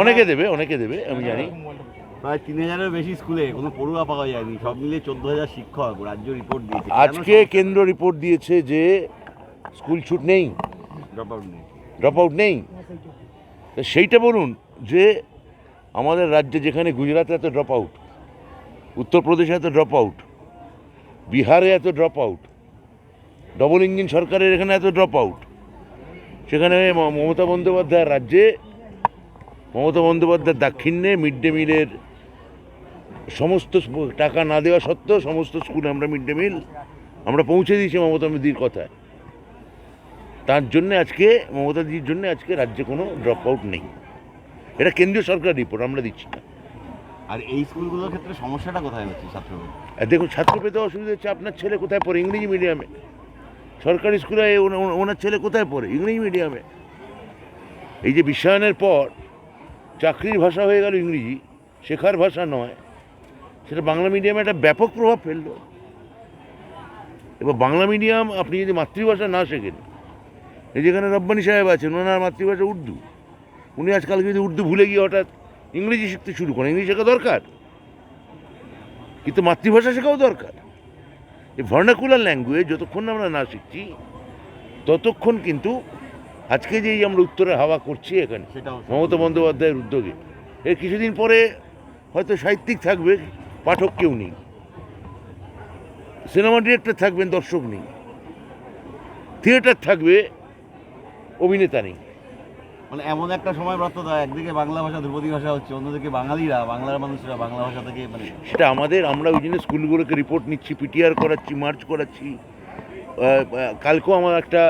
অনেকে দেবে অনেকে দেবে আমি জানি। প্রায় তিন হাজারের বেশি স্কুলে কোনো পড়ুয়া পাওয়া যায়নি। সব মিলিয়ে চোদ্দ হাজার শিক্ষক রাজ্য রিপোর্ট দিয়েছে। আজকে কেন্দ্র রিপোর্ট দিয়েছে যে স্কুল ছুট নেই। ড্রপ আউট নেই। ড্রপ আউট নেই। তা সেইটা বলুন যে আমাদের রাজ্যে যেখানে গুজরাটে এত ড্রপ আউট উত্তরপ্রদেশে এত ড্রপ আউট বিহারে এত ড্রপ আউট ডবল ইঞ্জিন সরকারের এখানে এত ড্রপ আউট সেখানে মমতা বন্দ্যোপাধ্যায়ের রাজ্যে মমতা বন্দ্যোপাধ্যায়ের দাক্ষিণ্যে মিড ডে মিলের সমস্ত টাকা না দেওয়া সত্ত্বেও সমস্ত স্কুলে আমরা মিড ডে মিল আমরা পৌঁছে দিয়েছি মমতা দিদির কথায়। তার জন্য আজকে মমতা দিদির জন্য আজকে রাজ্যে কোনো ড্রপ আউট নেই। এটা কেন্দ্রীয় সরকার রিপোর্ট আমরা দিচ্ছি না। আর এই স্কুলগুলোর ক্ষেত্রে সমস্যাটা কোথায় হচ্ছে আর দেখুন ছাত্র পেতে অসুবিধা হচ্ছে আপনার ছেলে কোথায় পড়ে? ইংরেজি মিডিয়ামে সরকারি স্কুলে ওনা- ওনা- ওনার ছেলে কোথায় পড়ে? ইংরেজি মিডিয়ামে এই যে বিশ্বায়নের পর চাকরির ভাষা হয়ে গেল ইংরেজি, শেখার ভাষা নয়। সেটা বাংলা মিডিয়ামে একটা ব্যাপক প্রভাব ফেলল। এবার বাংলা মিডিয়াম আপনি যদি মাতৃভাষা না শেখেন, এই যেখানে রব্বানি সাহেব আছেন, ওনার মাতৃভাষা উর্দু। উনি আজকালকে যদি উর্দু ভুলে গিয়ে হঠাৎ ইংরেজি শিখতে শুরু করেন। ইংরেজি শেখা দরকার। কিন্তু মাতৃভাষা শেখাও দরকার। এই ভার্নাকুলার ল্যাঙ্গুয়েজ যতক্ষণ আমরা না শিখছি, ততক্ষণ কিন্তু আজকে যে এই আমরা উত্তরে হাওয়া করছি এখানে মমতা বন্দ্যোপাধ্যায়ের উদ্যোগে এর কিছুদিন পরে হয়তো সাহিত্যিক থাকবে পাঠক কেউ নেই। সিনেমা ডিরেক্টর থাকবেন দর্শক নেই। থিয়েটার থাকবে অভিনেতা নেই। মানে এমন একটা সময় প্রাপ্ততা একদিকে বাংলা ভাষা ধ্রুপদী ভাষা হচ্ছে অন্যদিকে বাঙালিরা বাংলার মানুষরা বাংলা ভাষা থেকে মানে সেটা আমাদের আমরা ওই জন্য স্কুলগুলোকে রিপোর্ট নিচ্ছি পিটিআর করাচ্ছি মার্চ করাচ্ছি। কালকেও আমার একটা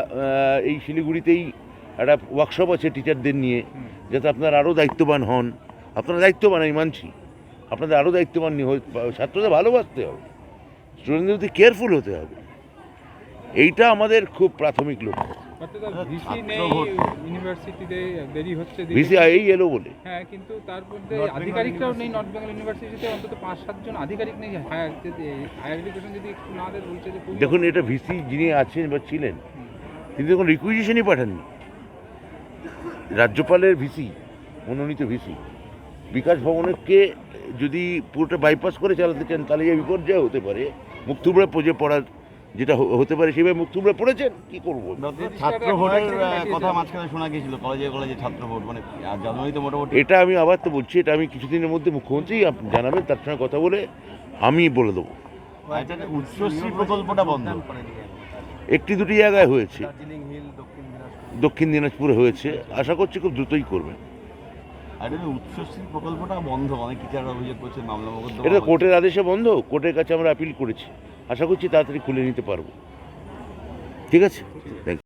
এই শিলিগুড়িতেই একটা ওয়ার্কশপ আছে টিচারদের নিয়ে যাতে আপনারা আরও দায়িত্ববান হন। আপনারা দায়িত্ববান আমি মানছি। আপনাদের আরও দায়িত্ববান নিয়ে হয়ে- ছাত্রদের ভালোবাসতে হবে। স্টুডেন্টদের প্রতি কেয়ারফুল হতে হবে। এইটা আমাদের খুব প্রাথমিক লক্ষ্য। আচ্ছা, ভিসি নেই। এই এলো বলে। হ্যাঁ কিন্তু তার মধ্যে নর্থ বেঙ্গল আধিকারিকরাও নেই নর্থ বেঙ্গল ইউনিভার্সিটিতে অন্তত পাঁচ সাতজন আধিকারিক নেই। হায়ার হায়ার এডুকেশন যদি একটু না দেয় বলছে দেখুন এটা ভিসি যিনি আছেন বা ছিলেন তিনি কোনো রিকুইজিশনই পাঠাননি। রাজ্যপালের ভিসি মনোনীত ভিসি। বিকাশ ভবনকে যদি পুরোটা বাইপাস করে চালাতে চান তাহলে যে বিপর্যয় হতে পারে। মুখ থুবড়ে পড়ে পড়ার যেটা হতে পারে সেভাবে মুখ থুবড়ে পড়েছেন? কি করব? ছাত্র ভোটের কথা মাঝখানে শোনা গিয়েছিল কলেজে কলেজে ছাত্র ভোট মানে আর জানুয়ারিতে মোটামুটি এটা আমি আবার তো বলছি এটা আমি কিছুদিনের মধ্যে মুখ্যমন্ত্রী জানাবেন তার সঙ্গে কথা বলে আমি বলে দেবো। উচ্চশ্রী প্রকল্পটা বন্ধ। একটি দুটি জায়গায় হয়েছে। দক্ষিণ দিনাজপুরে হয়েছে। আশা করছি খুব দ্রুতই করবেন আর এটা উচ্চশ্রী প্রকল্পটা বন্ধ অনেক টিচাররা অভিযোগ করছে মামলা এটা কোর্টের আদেশে বন্ধ কোর্টের কাছে আমরা আপিল করেছি। আশা করছি তাড়াতাড়ি খুলে নিতে পারব। ঠিক আছে? থ্যাংক.